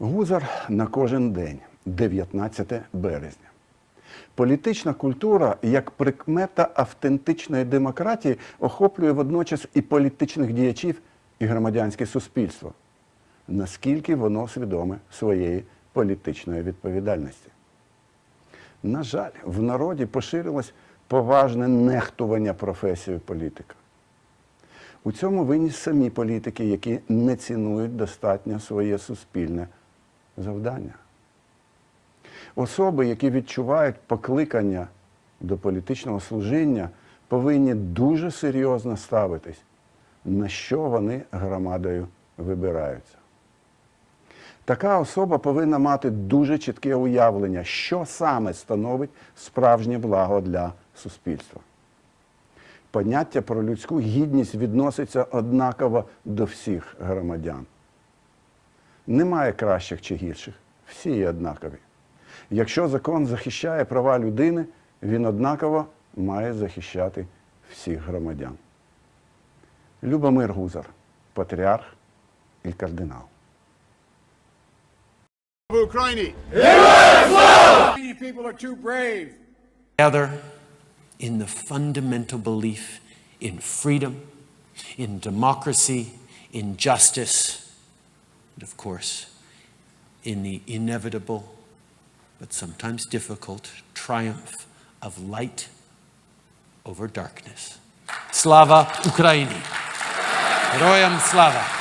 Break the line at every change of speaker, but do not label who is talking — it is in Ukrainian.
Гузар на кожен день, 19 березня. Політична культура як прикмета автентичної демократії охоплює водночас і політичних діячів, і громадянське суспільство. Наскільки воно свідоме своєї політичної відповідальності? На жаль, в народі поширилось поважне нехтування професією політика. У цьому винні самі політики, які не цінують достатньо своє суспільне завдання. Особи, які відчувають покликання до політичного служіння, повинні дуже серйозно ставитись, на що вони громадою вибираються. Така особа повинна мати дуже чітке уявлення, що саме становить справжнє благо для суспільства. Поняття про людську гідність відноситься однаково до всіх громадян. Немає кращих чи гірших, всі є однакові. Якщо закон захищає права людини, він однаково має захищати всіх громадян. Любомир Гузар, патріарх і кардинал.
together in the fundamental belief in freedom, in democracy, in justice, And of course, in the inevitable but sometimes difficult triumph of light over darkness. Slava Ukraini! Heroyam Slava!